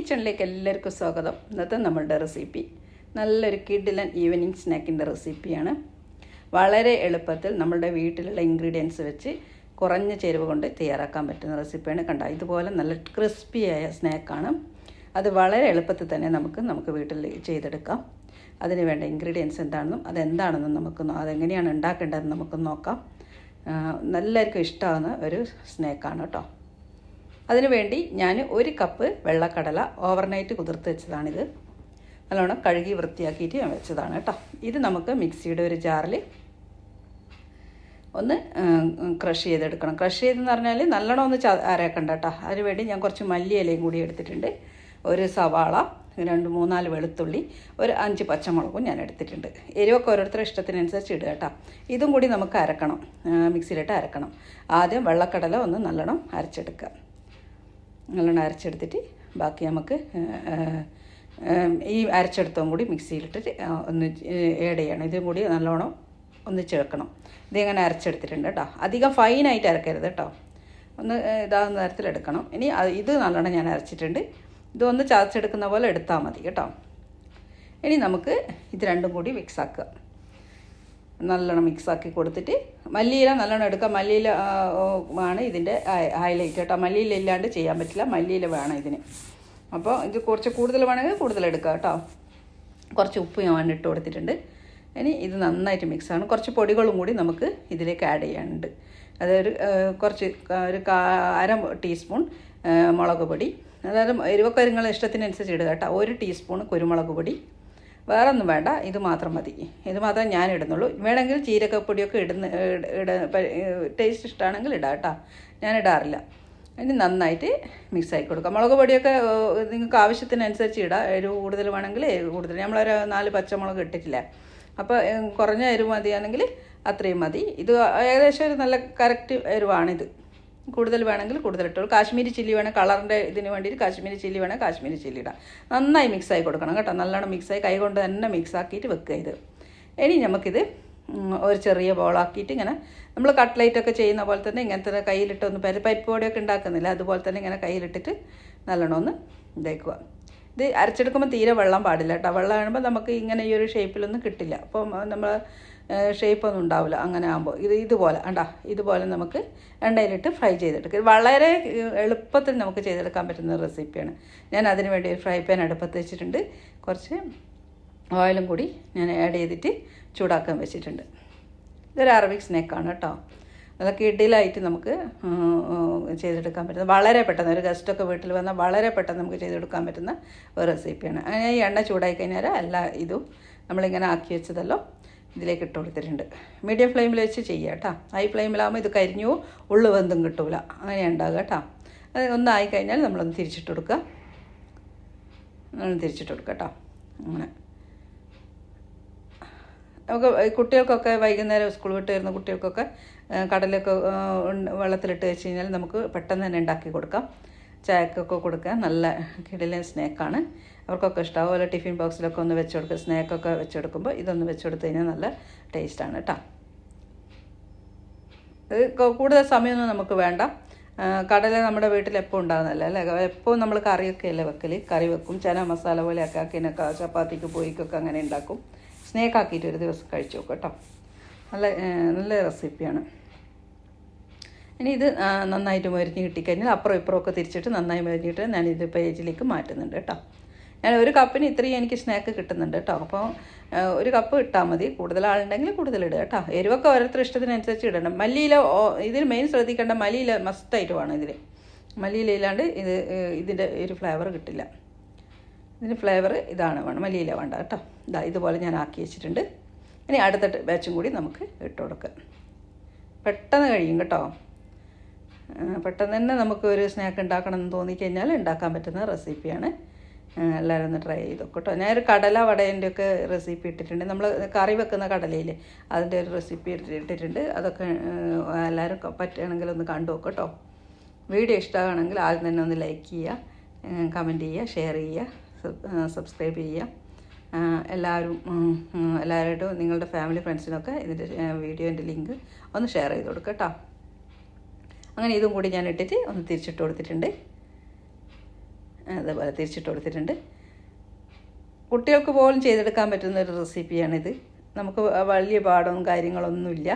കിച്ചണിലേക്ക് എല്ലാവർക്കും സ്വാഗതം. ഇന്നത്തെ നമ്മളുടെ റെസിപ്പി നല്ലൊരു കിഡിലൻ ഈവനിങ് സ്നാക്കിന്റെ റെസിപ്പിയാണ് വളരെ എളുപ്പത്തിൽ നമ്മുടെ വീട്ടിലുള്ള ഇൻഗ്രീഡിയൻസ് വെച്ച് കുറഞ്ഞ ചേരുവ കൊണ്ട് തയ്യാറാക്കാൻ പറ്റുന്ന റെസിപ്പിയാണ് കണ്ട? ഇതുപോലെ നല്ല ക്രിസ്പിയായ സ്നാക്കാണ് അത് വളരെ എളുപ്പത്തിൽ തന്നെ നമുക്ക് നമുക്ക് വീട്ടിൽ ചെയ്തെടുക്കാം. അതിന് വേണ്ട ഇൻഗ്രീഡിയൻസ് എന്താണെന്നും അതെന്താണെന്നും നമുക്ക് അതെങ്ങനെയാണ് ഉണ്ടാക്കേണ്ടതെന്ന് നമുക്ക് നോക്കാം. എല്ലാവർക്കും ഇഷ്ടമാകുന്ന ഒരു സ്നാക്കാണ് കേട്ടോ. അതിനു വേണ്ടി ഞാൻ ഒരു കപ്പ് വെള്ളക്കടല ഓവർനൈറ്റ് കുതിർത്ത് വെച്ചതാണിത്. നല്ലോണം കഴുകി വൃത്തിയാക്കിയിട്ട് ഞാൻ വെച്ചതാണ് കേട്ടോ. ഇത് നമുക്ക് മിക്സിയുടെ ഒരു ജാറിൽ ഒന്ന് ക്രഷ് ചെയ്തെടുക്കണം. ക്രഷ് ചെയ്തെന്ന് പറഞ്ഞാൽ നല്ലോണം ഒന്ന് അരക്കണ്ട കേട്ടോ. അതിനുവേണ്ടി ഞാൻ കുറച്ച് മല്ലിയിലയും കൂടി എടുത്തിട്ടുണ്ട്. ഒരു സവാള രണ്ട് മൂന്നാൽ വെളുത്തുള്ളി ഒരു അഞ്ച് പച്ചമുളകും ഞാൻ എടുത്തിട്ടുണ്ട്. എരിവൊക്കെ ഓരോരുത്തരുടെ ഇഷ്ടത്തിനനുസരിച്ച് ഇടുക കേട്ടോ. ഇതും കൂടി നമുക്ക് അരക്കണം. മിക്സിയിലിട്ട് അരക്കണം. ആദ്യം വെള്ളക്കടല ഒന്ന് നല്ലോണം അരച്ചെടുക്കുക. നല്ലോണം അരച്ചെടുത്തിട്ട് ബാക്കി നമുക്ക് ഈ അരച്ചെടുത്തതും കൂടി മിക്സിയിലിട്ടിട്ട് ഒന്ന് ഏഡ് ചെയ്യണം. ഇതും കൂടി നല്ലോണം ഒന്ന് ചേർക്കണം. ഇതിങ്ങനെ അരച്ചെടുത്തിട്ടുണ്ട് കേട്ടോ. അധികം ഫൈനായിട്ട് അരക്കരുത് കേട്ടോ. ഒന്ന് ഇതാകുന്ന തരത്തിലെടുക്കണം ഇനി അത് ഇത് നല്ലോണം ഞാൻ അരച്ചിട്ടുണ്ട്. ഇതൊന്ന് ചതച്ചെടുക്കുന്ന പോലെ എടുത്താൽ മതി കേട്ടോ. ഇനി നമുക്ക് ഇത് രണ്ടും കൂടി മിക്സ് ആക്കുക. നല്ലോണം മിക്സാക്കി കൊടുത്തിട്ട് മല്ലിയില നല്ലോണം എടുക്കാം. മല്ലിയില ആണ് ഇതിന്റെ ഹൈലൈറ്റ് കേട്ടോ. മല്ലിയില ഇല്ലാണ്ട് ചെയ്യാൻ പറ്റില്ല. മല്ലിയില വേണം ഇതിന്. അപ്പോൾ ഇത് കുറച്ച് കൂടുതൽ വേണമെങ്കിൽ കൂടുതൽ എടുക്കുക കേട്ടോ. കുറച്ച് ഉപ്പ് ഞാൻ ഇട്ട് കൊടുത്തിട്ടുണ്ട്. ഇനി ഇത് നന്നായിട്ട് മിക്സാണ് കുറച്ച് പൊടികളും കൂടി നമുക്ക് ഇതിലേക്ക് ആഡ് ചെയ്യാനുണ്ട്. അതൊരു കുറച്ച് ഒരു അര ടീസ്പൂൺ മുളക് പൊടി. അതായത് എരിവൊക്കെ ഇഷ്ടത്തിനനുസരിച്ച് ഇടുക കേട്ടോ. ഒരു ടീസ്പൂൺ കുരുമുളക് പൊടി. വേറെ ഒന്നും വേണ്ട. ഇത് മാത്രം മതി. ഇത് മാത്രം ഞാൻ ഇടുന്നുള്ളൂ വേണമെങ്കിൽ ജീരകപ്പൊടിയൊക്കെ ഇടുന്ന ഇട ടേസ്റ്റ് ഇഷ്ടമാണെങ്കിൽ ഇടാം കേട്ടോ ഞാൻ ഇടാറില്ല ഇനി നന്നായിട്ട് മിക്സ് ആക്കി കൊടുക്കാം. മുളക് പൊടിയൊക്കെ നിങ്ങൾക്ക് ആവശ്യത്തിനനുസരിച്ച് ഇടാം. എരിവ് കൂടുതൽ വേണമെങ്കിൽ കൂടുതൽ. നമ്മളൊരു നാല് പച്ചമുളക് ഇട്ടിട്ടില്ല. അപ്പോൾ കുറഞ്ഞ എരിവ് മതിയാണെങ്കിൽ അത്രയും മതി. ഇത് ഏകദേശം ഒരു നല്ല കറക്റ്റ് എരിവാണിത്. കൂടുതൽ വേണമെങ്കിൽ കൂടുതൽ ഇട്ടോളൂ കാശ്മീരി ചില്ലി വേണം കളറിന്റെ ഇതിന് വേണ്ടിയിട്ട് കാശ്മീരി ചില്ലി വേണം കാശ്മീരി ചില്ലി ഇടാം. നന്നായി മിക്സായി കൊടുക്കണം കേട്ടോ. നല്ലോണം മിക്സായി കൈ കൊണ്ട് തന്നെ മിക്സ് ആക്കിയിട്ട് വെക്കുക ഇത്. ഇനി നമുക്കിത് ഒരു ചെറിയ ബോളാക്കിയിട്ട് ഇങ്ങനെ നമ്മൾ കട്ട്ലൈറ്റൊക്കെ ചെയ്യുന്ന പോലെ തന്നെ ഇങ്ങനത്തെ കയ്യിലിട്ട് ഒന്ന് പരി പരിപ്പ് പൊടിയൊക്കെ ഉണ്ടാക്കുന്നില്ല. അതുപോലെ തന്നെ ഇങ്ങനെ കയ്യിലിട്ടിട്ട് നല്ലോണം ഒന്ന് ഇതേക്കുക. ഇത് അരച്ചെടുക്കുമ്പോൾ തീരെ വെള്ളം പാടില്ല കേട്ടോ. വെള്ളം ആകുമ്പോൾ നമുക്ക് ഇങ്ങനെ ഈ ഒരു ഷേപ്പിലൊന്നും കിട്ടില്ല. അപ്പം നമ്മൾ ഷേപ്പൊന്നും ഉണ്ടാവില്ല. അങ്ങനെ ആകുമ്പോൾ ഇത് ഇതുപോലെ കണ്ടാ ഇതുപോലെ നമുക്ക് എണ്ണയിലിട്ട് ഫ്രൈ ചെയ്തെടുക്കുക വളരെ എളുപ്പത്തിൽ നമുക്ക് ചെയ്തെടുക്കാൻ പറ്റുന്ന റെസിപ്പിയാണ് ഞാൻ അതിന് വേണ്ടി ഒരു ഫ്രൈ പാൻ അടുപ്പത്ത് വെച്ചിട്ടുണ്ട്. കുറച്ച് ഓയിലും കൂടി ഞാൻ ആഡ് ചെയ്തിട്ട് ചൂടാക്കാൻ വെച്ചിട്ടുണ്ട്. ഇതൊരു അറബിക് സ്നാക്കാണ് കേട്ടോ. അതൊക്കെ ഇഡിലായിട്ട് നമുക്ക് ചെയ്തെടുക്കാൻ പറ്റുന്ന വളരെ പെട്ടെന്ന് ഒരു ഗസ്റ്റൊക്കെ വീട്ടിൽ വന്നാൽ വളരെ പെട്ടെന്ന് നമുക്ക് ചെയ്തെടുക്കാൻ പറ്റുന്ന ഒരു റെസിപ്പിയാണ് അങ്ങനെ ഈ എണ്ണ ചൂടായി കഴിഞ്ഞാൽ എല്ലാ ഇതും നമ്മളിങ്ങനെ ആക്കി വെച്ചതല്ലോ. ഇതിലേക്ക് ഇട്ട് കൊടുത്തിട്ടുണ്ട്. മീഡിയം ഫ്ലെയിമിൽ വെച്ച് ചെയ്യുക കേട്ടോ. ഹൈ ഫ്ലെയിമിലാകുമ്പോൾ ഇത് കരിഞ്ഞു ഉള്ളു വെന്തും കിട്ടൂല. അങ്ങനെ ഉണ്ടാകുക കേട്ടോ. അത് ഒന്നായി കഴിഞ്ഞാൽ നമ്മളൊന്ന് തിരിച്ചിട്ട് കൊടുക്കുക. തിരിച്ചിട്ട് കൊടുക്കുക കേട്ടോ. അങ്ങനെ. നമുക്ക് കുട്ടികൾക്കൊക്കെ വൈകുന്നേരം സ്കൂൾ വിട്ട് വരുന്ന കുട്ടികൾക്കൊക്കെ കടലൊക്കെ വെള്ളത്തിലിട്ട് വെച്ച് കഴിഞ്ഞാൽ നമുക്ക് പെട്ടെന്ന് തന്നെ ഉണ്ടാക്കി കൊടുക്കാം. ചായക്കൊക്കെ കൊടുക്കുക നല്ല കിടിലൻ സ്നാക്കാണ്. അവർക്കൊക്കെ ഇഷ്ടം അതുപോലെ ടിഫിൻ ബോക്സിലൊക്കെ ഒന്ന് വെച്ച് കൊടുക്കുക സ്നാക്കൊക്കെ വെച്ച് കൊടുക്കുമ്പോൾ ഇതൊന്ന് വെച്ച് കൊടുത്തു കഴിഞ്ഞാൽ നല്ല ടേസ്റ്റാണ് കേട്ടോ. ഇത് കൂടുതൽ സമയമൊന്നും നമുക്ക് വേണ്ട. കടല നമ്മുടെ വീട്ടിൽ എപ്പോൾ ഉണ്ടാകുന്നതല്ല അല്ലേ? എപ്പോൾ നമ്മൾ കറിയൊക്കെ അല്ലേ വെക്കൽ കറി വെക്കും. ചന മസാല പോലെയൊക്കെ ആക്കിനൊക്കെ ചപ്പാത്തിക്ക് പോയിക്കൊക്കെ അങ്ങനെ ഉണ്ടാക്കും. സ്നേക്ക് ആക്കിയിട്ട് ഒരു ദിവസം കഴിച്ചു നോക്കും കേട്ടോ. നല്ല നല്ല റെസിപ്പിയാണ്. ഇനി ഇത് നന്നായിട്ട് മരിഞ്ഞ് കിട്ടിക്കഴിഞ്ഞാൽ അപ്പുറം ഇപ്പുറം ഒക്കെ തിരിച്ചിട്ട് നന്നായി മരിഞ്ഞിട്ട് ഞാനിത് പേജിലേക്ക് മാറ്റുന്നുണ്ട് കേട്ടോ. ഞാൻ ഒരു കപ്പിന് ഇത്രയും എനിക്ക് സ്നാക്ക് കിട്ടുന്നുണ്ട് കേട്ടോ. അപ്പോൾ ഒരു കപ്പ് ഇട്ടാൽ മതി. കൂടുതൽ ആളുണ്ടെങ്കിൽ കൂടുതൽ ഇടുക കേട്ടോ. എരിവൊക്കെ ഓരോരുത്തർ ഇഷ്ടത്തിനനുസരിച്ച് ഇടണം. മല്ലിയില ഇതിൽ മെയിൻ ശ്രദ്ധിക്കേണ്ട മല്ലിയില മസ്റ്റായിട്ട് വേണം ഇതിൽ മല്ലിയില ഇല്ലാണ്ട് ഇത് ഇതിന്റെ ഒരു ഫ്ലേവർ കിട്ടില്ല. ഇതിന് ഫ്ലേവർ ഇതാണ് വേണം. മല്ലിയില വേണ്ട കേട്ടോ. ഇതാ ഇതുപോലെ ഞാൻ ആക്കി വെച്ചിട്ടുണ്ട്. ഇനി അടുത്ത ബാച്ചും കൂടി നമുക്ക് ഇട്ട് കൊടുക്കാം. പെട്ടെന്ന് കഴിയും കേട്ടോ. പെട്ടെന്ന് തന്നെ നമുക്ക് ഒരു സ്നാക്ക് ഉണ്ടാക്കണം എന്ന് തോന്നിക്കഴിഞ്ഞാൽ ഉണ്ടാക്കാൻ പറ്റുന്ന റെസിപ്പിയാണ് എല്ലാവരും ഒന്ന് ട്രൈ ചെയ്ത് കേട്ടോ ഞാനൊരു കടല വടേന്റെ ഒക്കെ റെസിപ്പി ഇട്ടിട്ടുണ്ട്. നമ്മൾ കറി വെക്കുന്ന കടലയിൽ അതിന്റെ ഒരു റെസിപ്പി ഇട്ടിട്ടുണ്ട്. അതൊക്കെ എല്ലാവരും പറ്റുകയാണെങ്കിൽ ഒന്ന് കണ്ടു കേട്ടോ വീഡിയോ ഇഷ്ടമാണെങ്കിൽ ആദ്യം തന്നെ ഒന്ന് ലൈക്ക് ചെയ്യുക കമന്റ് ചെയ്യുക ഷെയർ ചെയ്യുക സബ്സ്ക്രൈബ് ചെയ്യുക. എല്ലാവരും എല്ലാവരോടും നിങ്ങളുടെ ഫാമിലി ഫ്രണ്ട്സിനൊക്കെ ഇതിന്റെ വീഡിയോന്റെ ലിങ്ക് ഒന്ന് ഷെയർ ചെയ്ത് കൊടുക്കുക കേട്ടോ അങ്ങനെ ഇതും കൂടി ഞാൻ ഇട്ടിട്ട് ഒന്ന് തിരിച്ചിട്ട് കൊടുത്തിട്ടുണ്ട്. അതേപോലെ തിരിച്ചിട്ട് കൊടുത്തിട്ടുണ്ട്. കുട്ടികൾക്ക് പോലും ചെയ്തെടുക്കാൻ പറ്റുന്ന ഒരു റെസിപ്പിയാണിത്. നമുക്ക് വലിയ പാടവും കാര്യങ്ങളൊന്നുമില്ല.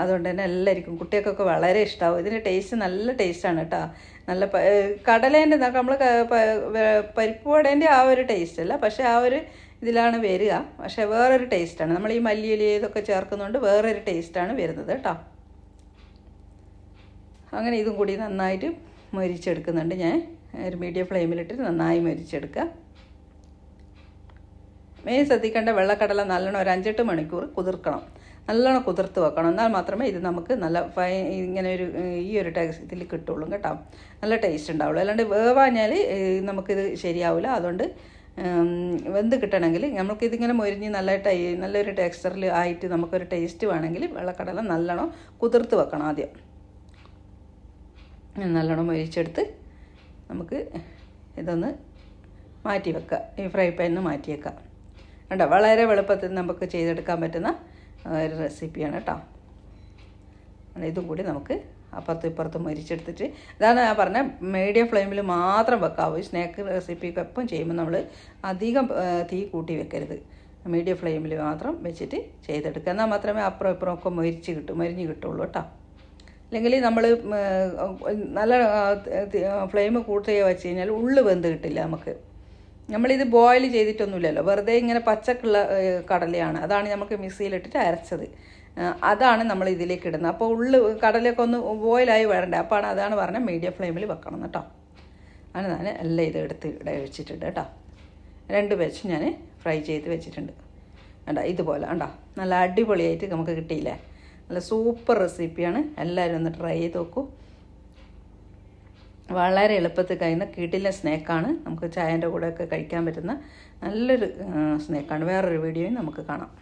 അതുകൊണ്ട് തന്നെ എല്ലാവർക്കും കുട്ടികൾക്കൊക്കെ വളരെ ഇഷ്ടമാവും ഇതിന്റെ ടേസ്റ്റ് നല്ല ടേസ്റ്റാണ് കേട്ടോ. നല്ല കടലേന്റെ നമ്മൾ പരിപ്പ് വടേന്റെ ആ ഒരു ടേസ്റ്റ് അല്ല. പക്ഷേ ആ ഒരു ഇതിലാണ് വരിക. പക്ഷേ വേറൊരു ടേസ്റ്റാണ് നമ്മൾ ഈ മല്ലിയില ഇതൊക്കെ ചേർക്കുന്നതുകൊണ്ട് വേറൊരു ടേസ്റ്റാണ് വരുന്നത് കേട്ടോ. അങ്ങനെ ഇതും കൂടി നന്നായിട്ട് മൊരിച്ചെടുക്കുന്നുണ്ട് ഞാൻ. ഒരു മീഡിയം ഫ്ലെയിമിലിട്ട് നന്നായി മരിച്ചെടുക്കുക. മെയിൻ ശ്രദ്ധിക്കേണ്ട വെള്ളക്കടല നല്ലോണം ഒരു അഞ്ചെട്ട് മണിക്കൂർ കുതിർക്കണം. നല്ലോണം കുതിർത്ത് വെക്കണം. എന്നാൽ മാത്രമേ ഇത് നമുക്ക് നല്ല ഫൈ ഇങ്ങനെ ഒരു ഈ ഒരു ടേസ്റ്റ് ഇതിൽ കിട്ടുള്ളൂ കേട്ടോ. നല്ല ടേസ്റ്റ് ഉണ്ടാവുള്ളൂ. അല്ലാണ്ട് വേവാഞ്ഞാൽ നമുക്കിത് ശരിയാവില്ല. അതുകൊണ്ട് വെന്ത് കിട്ടണമെങ്കിൽ നമുക്കിതിങ്ങനെ മൊരിഞ്ഞ് നല്ല നല്ലൊരു ടെക്സ്ചറിൽ ആയിട്ട് നമുക്കൊരു ടേസ്റ്റ് വേണമെങ്കിൽ വെള്ളക്കടല നല്ലോണം കുതിർത്ത് വെക്കണം ആദ്യം. നല്ലോണം മൊരിച്ചെടുത്ത് നമുക്ക് ഇതൊന്ന് മാറ്റി വെക്കാം. ഈ ഫ്രൈ പാനിൽ മാറ്റി വെക്കാം. കേട്ടോ വളരെ എളുപ്പത്തിൽ നമുക്ക് ചെയ്തെടുക്കാൻ പറ്റുന്ന ഒരു റെസിപ്പിയാണ് കേട്ടോ ഇതും കൂടി നമുക്ക് അപ്പുറത്തും ഇപ്പുറത്തും മരിച്ചെടുത്തിട്ട്. ഇതാണ് ഞാൻ പറഞ്ഞ മീഡിയം ഫ്ലെയിമിൽ മാത്രം വെക്കാവൂ. സ്നാക്ക് റെസിപ്പിക്ക് എപ്പം ചെയ്യുമ്പോൾ നമ്മൾ അധികം തീ കൂട്ടി വെക്കരുത്. മീഡിയം ഫ്ലെയിമിൽ മാത്രം വെച്ചിട്ട് ചെയ്തെടുക്കുക. എന്നാൽ മാത്രമേ അപ്പുറം ഇപ്പുറം ഒക്കെ മരിച്ച് കിട്ടും മരിഞ്ഞ് കിട്ടുള്ളൂ കേട്ടോ അല്ലെങ്കിൽ നമ്മൾ നല്ല ഫ്ലെയിം കൂട്ടി വെച്ച് കഴിഞ്ഞാൽ ഉള്ളു വെന്ത് കിട്ടില്ല നമുക്ക്. നമ്മളിത് ബോയിൽ ചെയ്തിട്ടൊന്നുമില്ലല്ലോ. വെറുതെ ഇങ്ങനെ പച്ചക്കുള്ള കടലയാണ്. അതാണ് നമുക്ക് മിക്സിയിലിട്ടിട്ട് അരച്ചത്. അതാണ് നമ്മൾ ഇതിലേക്ക് ഇടുന്നത്. അപ്പോൾ ഉള്ളു കടലൊക്കെ ഒന്ന് ബോയിലായി വരണ്ടേ. അപ്പോൾ അതാണ് പറഞ്ഞത് മീഡിയം ഫ്ലെയിമിൽ വെക്കണം കേട്ടോ അങ്ങനെ ഞാൻ എല്ലാം ഇത് എടുത്ത് ഇവിടെ വെച്ചിട്ടുണ്ട് കേട്ടോ രണ്ട് വെച്ച് ഞാൻ ഫ്രൈ ചെയ്ത് വെച്ചിട്ടുണ്ട്. കണ്ടോ? ഇതുപോലെ കണ്ടോ? നല്ല അടിപൊളിയായിട്ട് നമുക്ക് കിട്ടിയില്ലേ? നല്ല സൂപ്പർ റെസിപ്പിയാണ്. എല്ലാവരും ഒന്ന് ട്രൈ ചെയ്ത് നോക്കൂ. വളരെ എളുപ്പത്തിൽ കഴിയുന്ന കിടില സ്നേക്കാണ്. നമുക്ക് ചായന്റെ കൂടെയൊക്കെ കഴിക്കാൻ പറ്റുന്ന നല്ലൊരു സ്നേക്കാണ്. വേറൊരു വീഡിയോയും നമുക്ക് കാണാം.